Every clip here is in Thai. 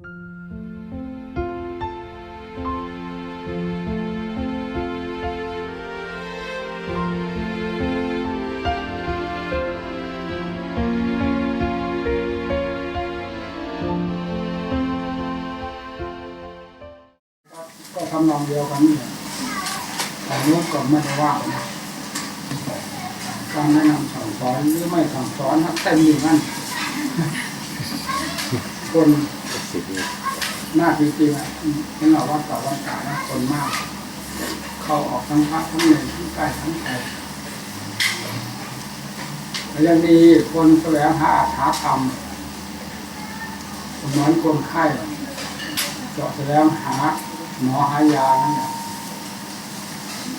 ก็ทำนองเดียวกันนี่แหละแต่นู้นก็ไม่ได้ว่านะการแนะนำสั่งสอนหรือไม่สั่งสอนนะเต็มอยู่นั่นคน หน้าจริงๆอะนี่เราว่าต่อวันกานะคนมาก เข้าออกทั้งพระทั้งเนรทั้งกล้ทั้งไกลแล้วยังมีคนแสวงหาอาหาธรรมเหมือนคนไข้เจาะแสวงหาหมอหายานั่นแหละ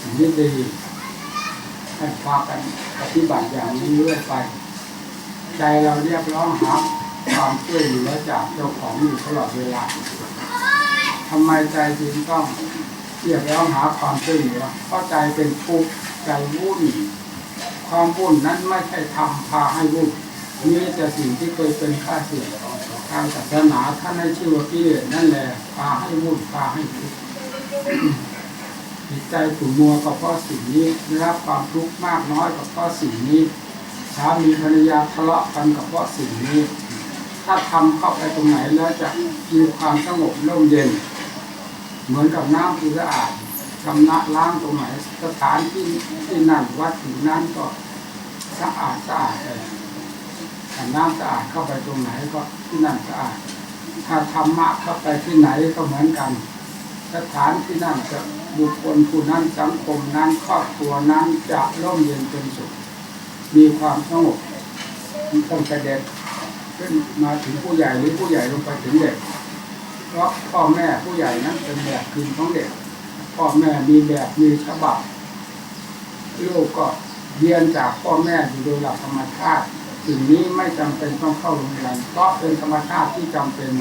อันนี้ดีให้พากันปฏิบัติอย่างนี้เรื่อยไป ใจเราเรียกร้องหา ความช่วยเหลือจากเจ้าของอยู่ตลอดเวลาทำไมใจจึงต้องเรียกร้องหาความช่วยเหลือเพราะใจเป็นทุกข์ใจวุ่นความวุ่นนั้นไม่ใช่ทำพาให้วุ่นมีแต่สิ่งที่เคยเป็นค่าเสื่อมทางศาสนาท่านให้ชื่อว่ากิเลสนั่นแหละพาให้วุ่นพาให้ทุกข์จิตใจขุ่นมัวก็เพราะสิ่งนี้ได้รับความทุกข์มากน้อยก็เพราะสิ่งนี้สามีภรรยาทะเลาะกันก็เพราะสิ่งนี้ ถ้าทำเข้าไปตรงไหนแล้วจะมีความสงบร่มเย็น เหมือนกับน้ำที่สะอาดชำระล้างตรงไหนสถานที่ที่นั่นวัดที่นั่นก็สะอาดสะอาดเลยถ้าน้ำสะอาดเข้าไปตรงไหนก็ที่นั่นสะอาด ถ้าธรรมะเข้าไปที่ไหนก็เหมือนกัน สถานที่นั่นจะบุคคลผู้นั้นสังคมนั้นครอบครัวนั้นจะร่มเย็นเป็นสุข มีความสงบตั้งแต่เด็ก ขึ้นมาถึงผู้ใหญ่หรือผู้ใหญ่ลงไปถึงเด็กเพราะพ่อแม่ผู้ใหญ่นั้นเป็นแบบคืนของเด็กพ่อแม่มีแบบมีฉบับลูกก็เรียนจากพ่อแม่อยู่โดยหลักธรรมชาติสิ่งนี้ไม่จำเป็นต้องเข้าโรงเรียนเพราะเป็นธรรมชาติที่จำเป็น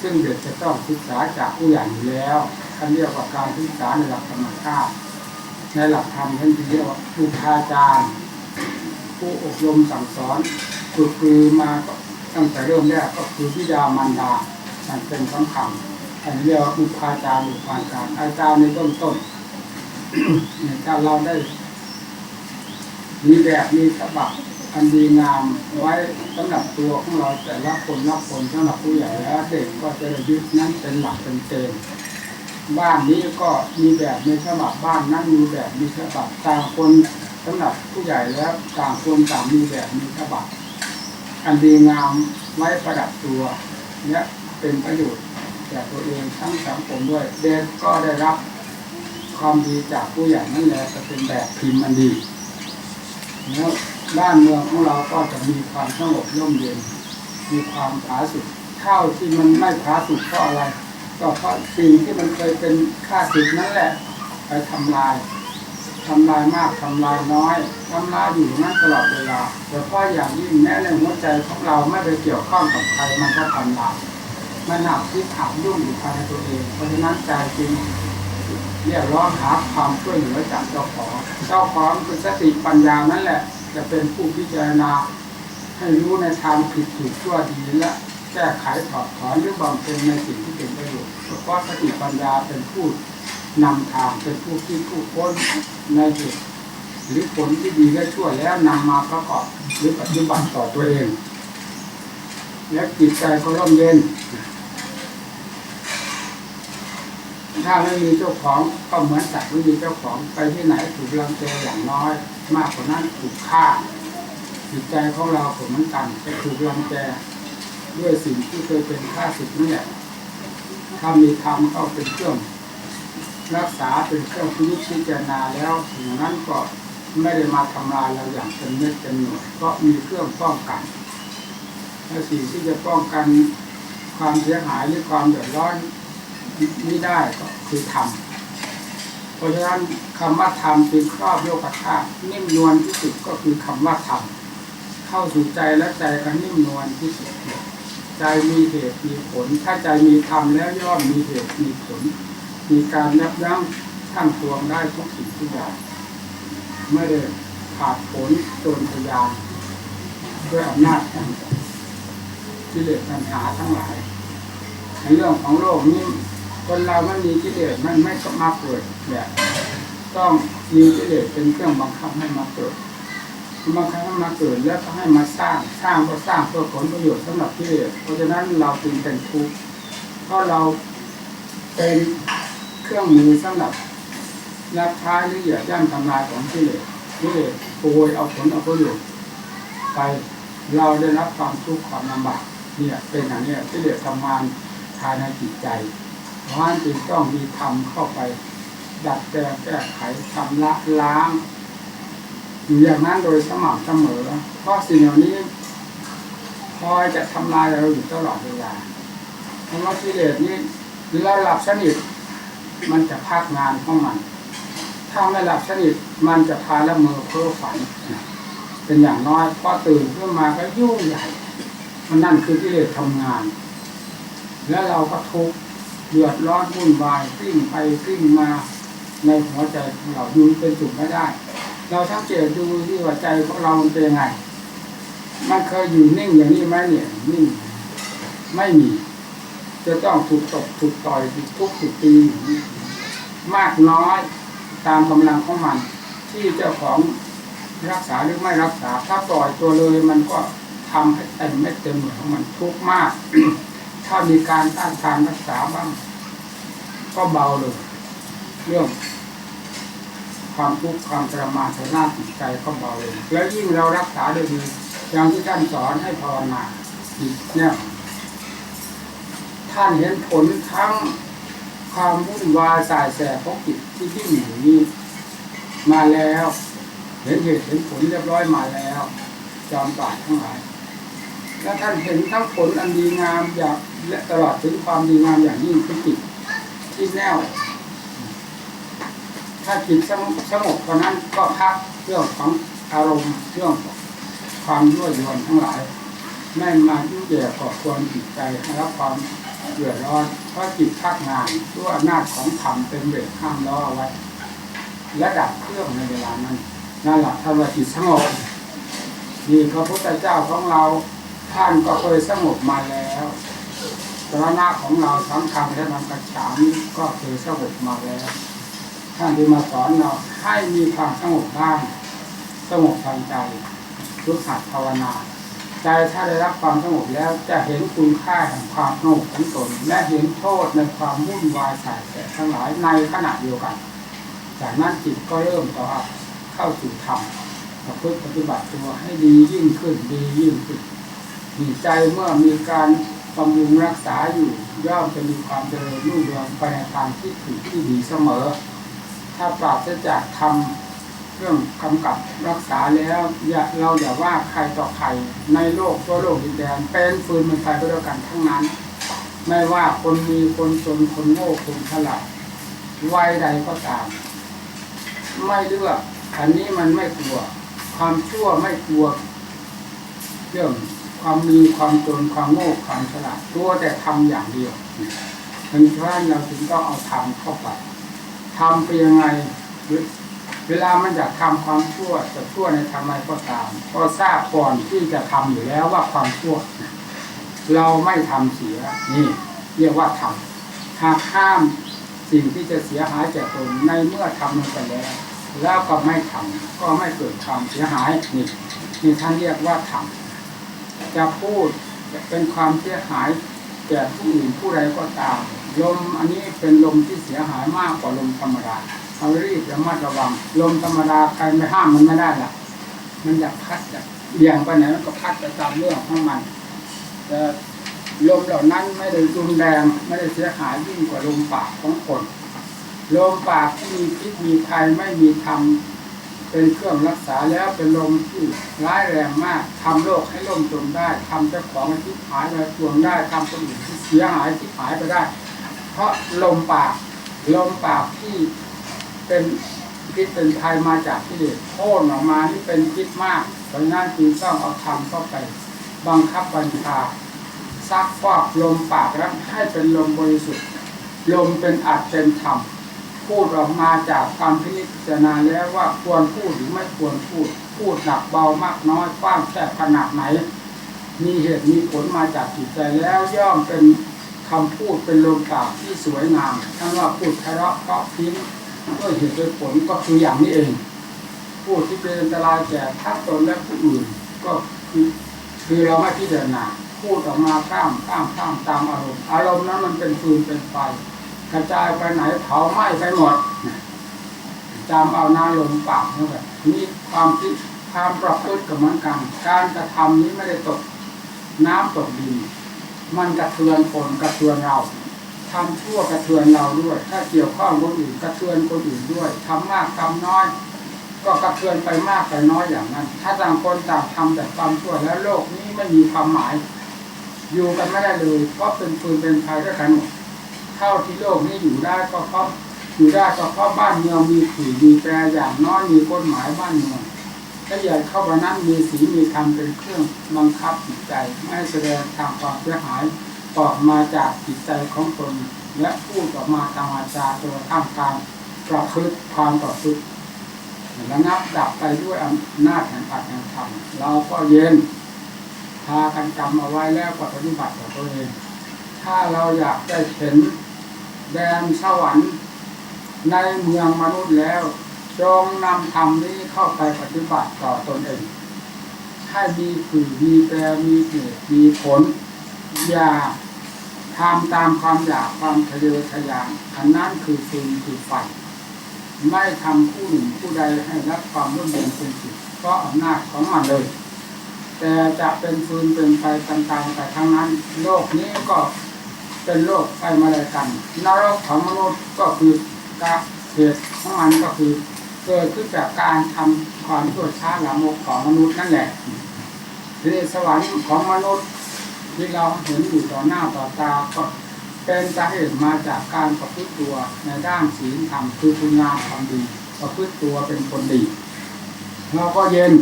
ซึ่งเด็กจะต้องศึกษาจากผู้ใหญ่อยู่แล้วท่านเรียกว่าการศึกษาในหลักธรรมชาติในหลักธรรมท่านเรียกว่าครูพาจารย์ ผู้อบรมสั่งสอนฝึกคือมาก็ ตั้งแต่เริ่มแรกก็คือพิดามารดาท่านเป็นสำคัญท่านเรียกว่าอุปาจารย์อุปาจารย์อาจารย์ในต้นต้นในการเราได้ มีแบบมีฉบับอันดีงามไว้สำหรับตัวของเราแต่ละคนละคนสำหรับผู้ใหญ่แล้วเด็กก็จะยึดนั้นเป็นหลักเป็นเกณฑ์บ้านนี้ก็มีแบบมีฉบับบ้านนั้นมีแบบมีฉบับต่างคนสำหรับผู้ใหญ่แล้วต่างคนต่างมีแบบมีฉบับ อันดีงามไว้ประดับตัวเนี่ยเป็นประโยชน์แก่ตัวเองทั้งสังคมด้วย เด็กก็ได้รับความดีจากผู้ใหญ่นั่นแหละจะเป็นแบบพิมพ์อันดีแล้วบ้านเมืองของเราก็จะมีความสงบร่มเย็น มีความผาสุกเท่าที่มันไม่ผาสุกเพราะอะไร ก็เพราะสิ่งที่มันเคยเป็นค่าศึกนั่นแหละ ไปทำลาย ทำลายมากทำลายน้อยทำลายอยู่นั้นตลอดเวลาแต่เพราะอย่างยิ่งแม้ในหัวใจของเราไม่ไปเกี่ยวข้องกับใครมันก็ทำลายมันหนักที่ถามยุ่งอยู่ภายในตัวเองเพราะฉะนั้นใจจริงเรียกร้องหาความช่วยเหลือจากเจ้าของเจ้าของคือสติปัญญานั่นแหละ จะเป็นผู้พิจารณา ให้รู้ในทางผิดถูกชั่วดีและแก้ไขถอดถอนหรือบำเพ็ญในสิ่งที่เป็นประโยชน์เพราะสติปัญญาเป็นผู้ นำทางเป็นผู้ที่ผู้พ้นในเหตุหรือผลที่ดีและชั่วแล้วนำมาประกอบหรือปฏิบัติต่อตัวเอง และจิตใจก็ร่มเย็น ถ้าไม่มีเจ้าของก็เหมือนสัตว์ไม่มีเจ้าของไปที่ไหนถูกรังแกอย่างน้อย มากกว่านั้นถูกฆ่า จิตใจของเราก็เหมือนกันจะถูกรังแกด้วยสิ่งที่เคยเป็นข้าศึกนี่แหละถ้ามีธรรมเข้าเป็นเครื่อง รักษาเป็นเครื่องพิจิจารณาแล้วสิ่งนั้นก็ไม่ได้มาทำลายเราอย่างเป็นเม็ดเป็นหน่วยก็มีเครื่องป้องกันและสิ่งที่จะป้องกันความเสียหายหรือความเดือดร้อนนี้ได้ก็คือธรรมเพราะฉะนั้นคำว่าธรรมเป็นครอบโลกธาตุนิ่มนวลที่สุดก็คือคำว่าธรรมเข้าสู่ใจและใจก็นิ่มนวลที่สุดใจมีเหตุมีผล ถ้าใจมีธรรมแล้วย่อมมีเหตุมีผล มีการยับยั้งทั้งตวงได้ทุกสิ่งทุกอย่างไม่ได้ขาดผลจนพยานด้วยอำนาจแห่งกิเลสปัญหาทั้งหลายในเรื่องของโลกนี้คนเราไม่มีกิเลสมันไม่ก็มาเกิดเนี่ยต้องมีกิเลสเป็นเครื่องบังคับให้มาเกิดบังคับให้มาเกิดแล้วก็ให้มาสร้างสร้างก็สร้างเพื่อผลประโยชน์สำหรับกิเลสเพราะฉะนั้นเราจึงเป็นทุกข์เพราะเราเป็น เครื่องมือสำหรับรับใช้หรือเหยียบย่ำทำลายของกิเลสกิเลสโกยเอาผลเอาประโยชน์ไปเราได้รับความทุกข์ความลำบากเนี่ยเป็นอย่างนี้กิเลสทำงานภายในจิตใจเพราะฉะนั้นจึงต้องมีธรรมเข้าไป ดัดแปลงแก้ไขชำระล้างอยู่อย่างนั้นโดยสม่ำเสมอเพราะสิ่งเหล่านี้คอยจะทำลายเราอยู่ตลอดเวลาเพราะว่ากิเลสนี้เราหลับสนิท มันจะพักงานของมัน ถ้าไม่หลับสนิทมันจะพาละเมอเพ้อฝัน เป็นอย่างน้อยพอตื่นขึ้นมาก็ยุ่งใหญ่ มันนั่นคือกิเลสทำงาน แล้วเราก็ทุกข์เดือดร้อนวุ่นวายกลิ้งไปกลิ้งมาในหัวใจของเราอยู่เป็นสุขไม่ได้ เราสังเกตดูที่ว่าใจของเรามันเป็นยังไง มันเคยอยู่นิ่งอย่างนี้ไหมเนี่ยนิ่งไม่มี จะต้องถูกตบถูกต่อยถูกทุบถูกตีมากน้อยตามกำลังของมัน ที่เจ้าของรักษาหรือไม่รักษา ถ้าปล่อยตัวเลยมันก็ทำให้เต็มไม่เต็มเหมือนของมันทุกมาก ถ้ามีการต้านทานรักษาบ้าง ก็เบาเลยเรื่องความทุกข์ความทรมานทางด้านจิตใจก็เบาลงแล้วยิ่งเรารักษาได้ดีอย่างที่ท่านสอนให้ภาวนาเนี่ย ท่านเห็นผลทั้งความวุ่นวายสายแสบของจิตที่ที่หนีนี้มาแล้วเห็นเหตุเห็นผลเรียบร้อยมาแล้ว จอมปราดทั้งหลายและท่านเห็นทั้งผลอันดีงามอย่างและตลอดถึงความดีงามอย่างยิ่งคือจิตที่แน่วถ้าจิตสงบตอนนั้นก็พักเรื่องของอารมณ์เรื่องความยั่วยวนทั้งหลาย ไม่มายุ่งแย่ก่อควรจิตใจให้รับความ ดือดร้อนเพราะจิตพักงานด้วยอำนาจของธรรมเป็นเบรกห้ามล้อไว้ และดับเครื่องในเวลานั้นนั่นแหละถ้าว่าจิตสงบนี่พระพุทธเจ้าของเราท่านก็เคยสงบมาแล้วสระของเราทั้งคำและนำกระฉามก็เคยสงบมาแล้ว ท่านที่มาสอนเราให้มีความสงบบ้างสงบทางใจทุกขัดภาวนา ใจถ้าได้รับความสงบแล้วจะเห็นคุณค่าแห่งความสงบของตนและเห็นโทษในความวุ่นวายสายแสทั้งหลายในขณะเดียวกัน จากนั้นจิตก็เริ่มต่อเข้าสู่ธรรมประพฤติปฏิบัติตัวให้ดียิ่งขึ้นดียิ่งขึ้นมีใจเมื่อมีการบำรุงรักษาอยู่ย่อมจะมีความเจริญรุ่งเรืองไปในทางที่ถูกที่ดีเสมอ ถ้าปราศจากทำ เรื่องกำกับรักษาแล้วอย่าเราอย่าว่าใครต่อใครในโลกทั่วโลกดินแดนเป็นฟืนเป็นไฟก็แล้วกันทั้งนั้น ไม่ว่าคนมีคนจนคนโง่คนฉลาดวัยใดก็ตาม ไม่เลือกอันนี้มันไม่กลัว ความชั่วไม่กลัว เรื่องความมีความจนความโง่ความฉลาดตัวแต่ทำอย่างเดียวเพราะฉะนั้นเราถึงต้องเอาธรรมเข้าไปทำไปยังไง เวลามันอยากทำความชั่วจะชั่วในทางใดก็ตาม ก็ทราบก่อนที่จะทำอยู่แล้วว่าความชั่ว เราไม่ทำเสียนี่ เรียกว่าทำหากห้ามสิ่งที่จะเสียหายแก่ตนในเมื่อทำลงไปแล้ว แล้วก็ไม่ทำก็ไม่เกิดความเสียหายนี่นี่ท่านเรียกว่าทำจะพูดจะเป็นความเสียหายแก่ผู้อื่นผู้ใดก็ตามลมอันนี้เป็นลมที่เสียหายมากกว่าลมธรรมดา เอารีบระมัดระวังลมธรรมดาใครไม่ห้ามมันไม่ได้ล่ะมันอยากพัดอยากเบี่ยงไปไหนมันก็พัดไปตามเรื่องของมันแต่ลมเหล่านั้นไม่ได้รุนแรงไม่ได้เสียหายยิ่งกว่าลมปากของคนลมปากที่มีพิษมีภัยไม่มีธรรมเป็นเครื่องรักษาแล้วเป็นลมที่ร้ายแรงมากทำโลกให้ล่มจมได้ทำเจ้าของทิพหายไปทวงได้ทำคนอื่นที่เสียหายที่หายไปได้ เพราะลมปากลมปากที่ เป็นพิษเป็นภัยมาจากที่เด็โค่นออกมานี่เป็นพิษมากเพราะนั้นจึงต้องเอาธรรมเข้าไป บังคับบัญชาซักฟอกลมปากแล้วให้เป็นลมบริสุทธิ์ ลมเป็นอัดเป็นธรรมพูดออกมาจากความพิจารณาแล้วว่าควรพูดหรือไม่ควรพูด พูดหนักเบามากน้อยกว้างแคบขนาดไหน มีเหตุมีผลมาจากจิตใจแล้วย่อมเป็นคำพูดเป็นลมปากที่สวยงามท่านว่าพูดไพเราะเพราะพิ้ง ด้วยเหตุด้วยผลก็คืออย่างนี้เองพูดที่เป็นอันตรายแก่ทั้งตนและผู้อื่น ก็คือคือเราไม่พิจารณาพูดออกมาข้ามข้ามข้ามตามอารมณ์อารมณ์นั้นมันเป็นฟืนเป็นไฟกระจายไปไหนเผาไหม้ไปหมดจำเอาหน้าลมปากนี่แหละนี่ความคิดความประพฤติกับมือนกัน การกระทำนี้ไม่ได้ตกน้ำตกดินมันกระเทือนคนกระเทือนเรา ทำชั่วกระเทือนเราด้วย ถ้าเกี่ยวข้องคนอื่นกระเทือนคนอื่นด้วยทำมากทำน้อย ก็กระเทือนไปมากไปน้อยอย่างนั้น ถ้าต่างคนต่างทำแต่ความชั่วแล้วโลกนี้ไม่มีความหมาย อยู่กันไม่ได้เลยเพราะเป็นฟืนเป็นไฟด้วยกันหมดเท่าที่โลกนี้อยู่ได้ก็เพราะอยู่ได้ก็เพราะบ้านเมืองมีผีมีแปรอย่างน้อยมีกฎหมายบ้านเมืองถ้าใหญ่เข้าไปนั้นมีสีมีธรรมเป็นเครื่องบังคับจิตใจ ไม่แสดงทางความเสียหาย ออกมาจากจิตใจของตน และพูดออกมาทางวาจาตัวท่ามกลางประพฤติความต่อสู้ระงับดับไปด้วยอำนาจแห่งปัจแห่งธรรมเราก็เย็นพากันจำเอาไว้แล้วก็ปฏิบัติต่อตัวเองถ้าเราอยากได้เห็นแดนสวรรค์ในเมืองมนุษย์แล้ว จงนำธรรมนี้เข้าไปปฏิบัติต่อตนเองให้มีคือมีแปรมีเหตุมีผล อย่าทำตามความอยากความทะเยอทะยานอันนั้นคือฟืนคือไฟไม่ทำผู้หนึ่งผู้ใดให้รับความร่วมเย็นเป็นสุขเพราะอำนาจของมันเลย แต่จะเป็นฟืนเป็นไฟต่างๆแต่ทั้งนั้น โลกนี้ก็เป็นโลกไฟมาเลยกันนรกของมนุษย์ก็คือการเหตุของมันก็คือเกิดขึ้นจากการทำความชั่วช้าละโมกของมนุษย์นั่นแหละทีนี้สวรรค์ของมนุษย์ ที่เราเห็นอยู่ต่อหน้าต่อตาก็เป็นสาเหตุมาจากการประพฤติตัวในด้านศีลธรรมคือคุณงามความดี ประพฤติตัวเป็นคนดี เราก็เย็น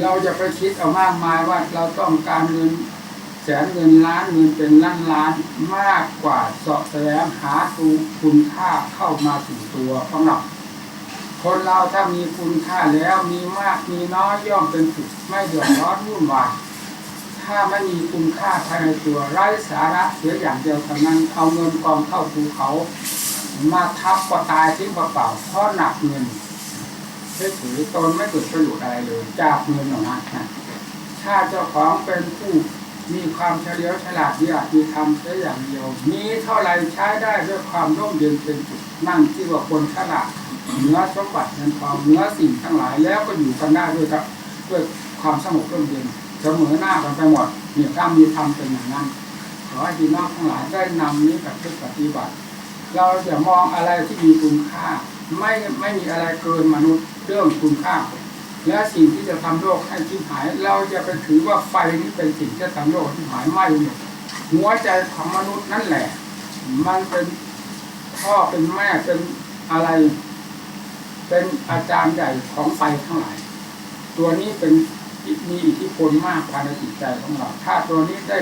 เราจะไปคิดเอามากมายว่าเราต้องการเงินแสนเงินล้านเงินเป็นล้านล้านมากกว่าเสาะแสวงหาตูคุณค่าเข้ามาสู่ตัวของเราคนเราถ้ามีคุณค่าแล้วมีมากมีน้อยย่อมเป็นสุขไม่เดือดร้อนวุ่นวาย ถ้าไม่มีคุณค่าภายในตัวไร้สาระเสียอย่างเดียวเท่านั้นเอาเงินกองเข้าภูเขา มาทับก็ตายทิ้งเปล่าเพราะหนักเงินเฉยๆตนไม่เกิดประโยชน์อะไรเลยจากเงินเหล่านั้นนะถ้าเจ้าของเป็นผู้มีความเฉลียวฉลาดวิอาจมีทำแค่อย่างเดียว มีเท่าไรใช้ได้ด้วยความร่มเย็นเป็นสุขนั่นที่ว่าคนฉลาดเนื้อสมบัติเงินทองเนื้อสิ่งทั้งหลายแล้วก็อยู่กันได้ด้วยกับด้วยความสงบร่มเย็น เสมอหน้ากันไปหมดเนี่ยถ้ามีธรรมเป็นอย่างนั้นขอให้พี่น้องทั้งหลายได้นำนี้กับปฏิบัติ เราอย่ามองอะไรที่มีคุณค่า ไม่ไม่มีอะไรเกินมนุษย์เรื่องคุณค่า และสิ่งที่จะทำโลกให้ชิบหาย เราจะไปถือว่าไฟนี้เป็นสิ่งที่ทำโลกให้หายไม่หมดหัวใจของมนุษย์นั่นแหละ มันเป็นพ่อเป็นแม่เป็นอะไร เป็นอาจารย์ใหญ่ของไฟทั้งหลาย ตัวนี้เป็น มีอิทธิพลมากภายในจิตใจของเรา ถ้าตัวนี้ได้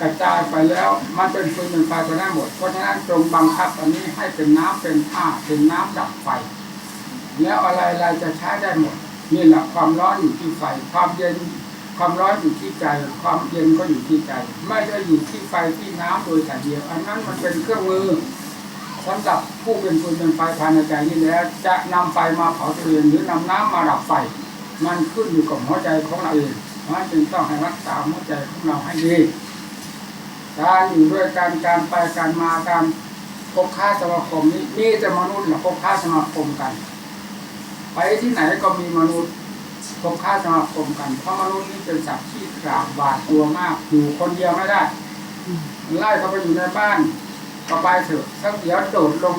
กระจายไปแล้วมันเป็นฟืนเป็นไฟไปได้หมด เพราะฉะนั้นจงบังคับอันนี้ให้เป็นน้ำเป็นผ้าเป็นน้ำดับไฟ แล้วอะไรอะไรจะใช้ได้หมดนี่แหละความร้อนอยู่ที่ไฟ ความเย็นความร้อนอยู่ที่ใจ ความเย็นก็อยู่ที่ใจ ไม่ได้อยู่ที่ไฟที่น้ำโดยแต่เดียวอันนั้นมันเป็นเครื่องมือสำหรับผู้เป็นฟืนเป็นไฟภายในใจนี้แล้วจะนำไฟมาเผาตัวเองหรือนำน้ำมาดับไฟ มันขึ้นอยู่กับหัวใจของเราเองเพราะฉะนั้นจึงต้องให้รักษาหัวใจของเราให้ดีการอยู่ด้วยการการไปการมาการพบค้าสมาคมนี้มีแต่มนุษย์นะพบค้าสมาคมกัน ไปที่ไหนก็มีมนุษย์พบค้าสมาคมกันเพราะมนุษย์นี่เป็นสัตว์ที่กราบบาดตัวมากอยู่คนเดียวไม่ได้ไล่เขาไปอยู่ในบ้านก็ไปเถอะสักเดี๋ยวโดดลง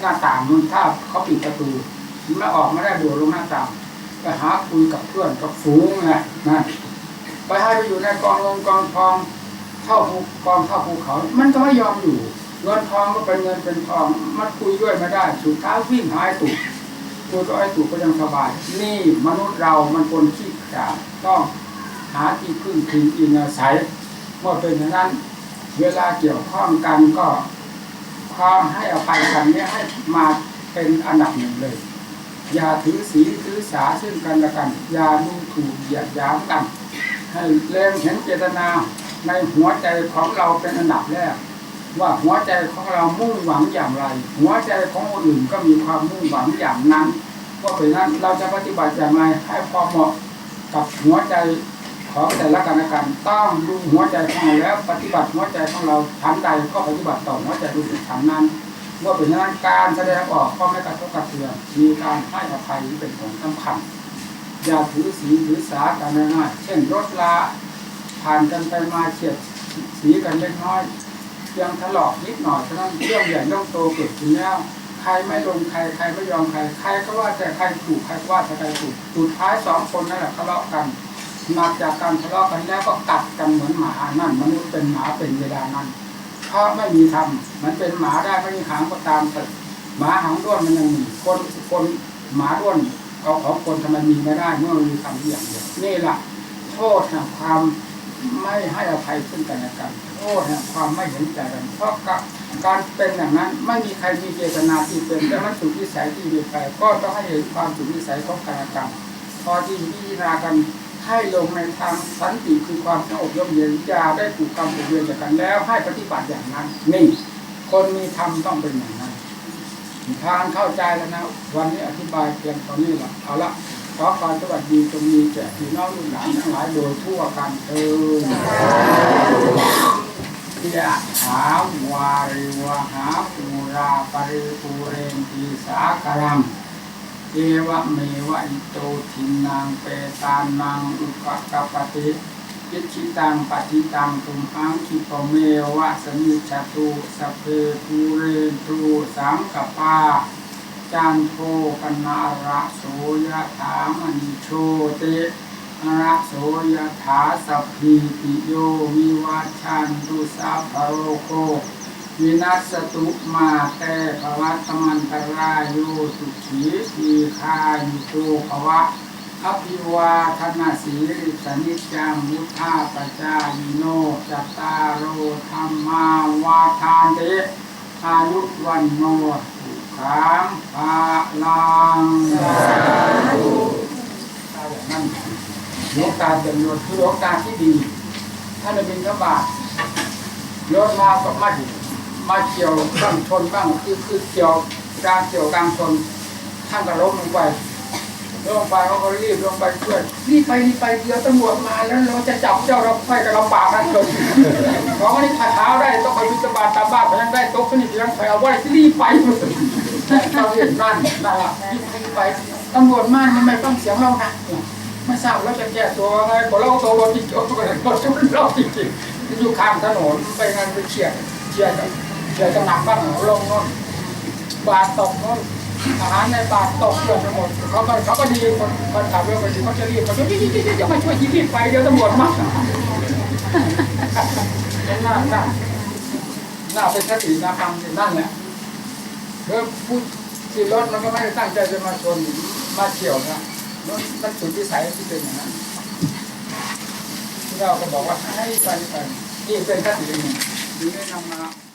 หน้าต่างมันถ้าเขาปิดประตูไม่ออกไม่ได้โดดลงหน้าต่าง ไปหาคุยกับเพื่อนกับฝูงไงนะไปให้ไปอยู่ในกองเงินกองทองเข้าภูกองเข้าภูเขา มันก็ไม่ยอมอยู่เงินทองก็เป็นเงินเป็นทอง มันคุยด้วยไม่ได้สุดท้ายวิ่งหายตุกตัวก็ไอ้ตุกก็ยังสบาย นี่มนุษย์เรามันคนขี้ขลาดต้องหาที่พึ่งพิงอิงอาศัยเมื่อเป็นอย่างนั้น เวลาเกี่ยวข้องกันก็ความให้อภัยกันเนี่ยให้มาเป็นอันดับหนึ่งเลย อย่าถือสีถือสาซึ่งกันและกัน อย่าดูถูกเหยียดหยามกัน ให้เล็งเห็นเจตนาในหัวใจของเราเป็นอันดับแรก ว่าหัวใจของเรามุ่งหวังอย่างไร หัวใจของคนอื่นก็มีความมุ่งหวังอย่างนั้นเพราะเป็นนั้นเราจะปฏิบัติอย่างไรให้พอเหมาะกับหัวใจของแต่ละกันและกันต้องดูหัวใจของเราแล้ว ปฏิบัติหัวใจของเราชั้นใดก็ปฏิบัติต่อหัวใจดูชั้นนั้น เมื่อเป็นอย่านการแสดงออกก็ไม่กระทบกระเทือนมีการให้อภัยเป็นของสำคัญอย่าถือสีถือสากันง่ายๆเช่นรถลาผ่านกันไปมาเฉียดสีกันเล็กน้อยเพียงทะเลาะนิดหน่อยเท่านั้นเรื่องใหญ่เรื่องโตเกิดขึ้นแล้วใครไม่ลงใครใครไม่ยอมใครใครก็ว่าแต่ใครถูกใครก็ว่าแต่ใครถูกสุดท้ายสองคนนั่นแหละทะเลาะกันหนักจากการทะเลาะกันแล้วก็กัดกันเหมือนหมานั่นมนุษย์เป็นหมาเป็นเวลานั้น เพราะไม่มีธรรมมันเป็นหมาได้ไม่มีหางก็ตามแต่หมาหางด้วนมันยังมีคนคนหมาด้วนเอาของคนทำไมมีไม่ได้เมื่อมีคำอย่างเดียวนี่แหละโทษแห่งความไม่ให้อภัยซึ่งกันและกันโทษแห่งความไม่เห็นใจกันเพราะการเป็นอย่างนั้นไม่มีใครมีเจตนาที่เป็นแต่มันสุดวิสัยที่มีไปก็ต้องให้เห็นความสุดวิสัยของกันและกันพอที่พิจารณากัน ให้ลงในทางสันติคือความสงบร่มเย็นอย่าได้ผูกกรรมผูกเวรจากกันแล้ว ให้ปฏิบัติอย่างนั้น นี่ คนมีธรรมต้องเป็นอย่างนั้นทานเข้าใจแล้วนะวันนี้อธิบายเพียงเท่านี้ละเอาละขอความสวัสดีจงมีแก่พี่น้องลูกหลานทั้งหลายโดยทั่วกันเออยะหาวาริวหาปูราปริปูเรนตีสาคารัม เอวะเมวะอิโตทินังเปตานังอุปกปติยิชิตังปฏิตังตุมหังคิปเมวะสมิจตุสเพภูเรนตุสังกปาจันโทปนาระโสยถามณิโชติระโสยถาสัพพิติโยวิวัชันตุสัพพโรโค วินัสตุมาแต่ภวัตมันตรายโยสุขีทีคายุโตภวะอภิวาทนาสีริสนิจังมุทธาปจายโนจตตารโอธรรมาวาทานเตอายุวันโนสุขังภาลังนั้นหลวงตาเป็นโยชน์คือหลวงตาที่ดี ท่านได้บินขบาทโยนมาก็มาถึง มาเกี่ยวบ้างชนบ้างคือคือเกี่ยวกลางเกี่ยวกลางชนท่านก็ล้มลงไปล้มลงไปเขาก็รีบลงไปช่วยรีบไปรีบไปเดี๋ยวตำรวจมาแล้วเราจะจับเจ้าเราไปกับเราปากกันเลยของอันนี้ขาเท้าได้ต้องไปวิจบาตาบ้าไปยังได้ต๊ะสนิทยังไปเอาไว้รีบไปเราเห็นนั่นนั่นแหละรีบไปตำรวจมาทำไมต้องเสียงเรานักไม่ทราบแล้วจะแก้ตัวไงก็เราตัวรถจริงๆก็เลยรถชนเราจริงๆอยู่ข้างถนนไปงานไปเฉียดเฉียดกัน เดี๋ยวจะหนักบ้างลงโน่นบาทตกโน่นอาหารในบาทตกเกือบไปหมดเขาก็เขาก็ดีคนคนขับเรือไปดีเขาจะรีบเขาจะรีบรีบรีบมาช่วยรีบไปเดี๋ยวตำรวจมาน่าน่าน่าเป็นสตินาฟังนั่นแหละเพื่อพูดขี่รถมันก็ไม่ได้ตั้งใจจะมาชนมาเฉียวนะมันมันสุดวิสัยที่เป็นอย่างนั้นที่เราก็บอกว่าให้ไปไปนี่เป็นสติหนึ่งที่ได้นำมา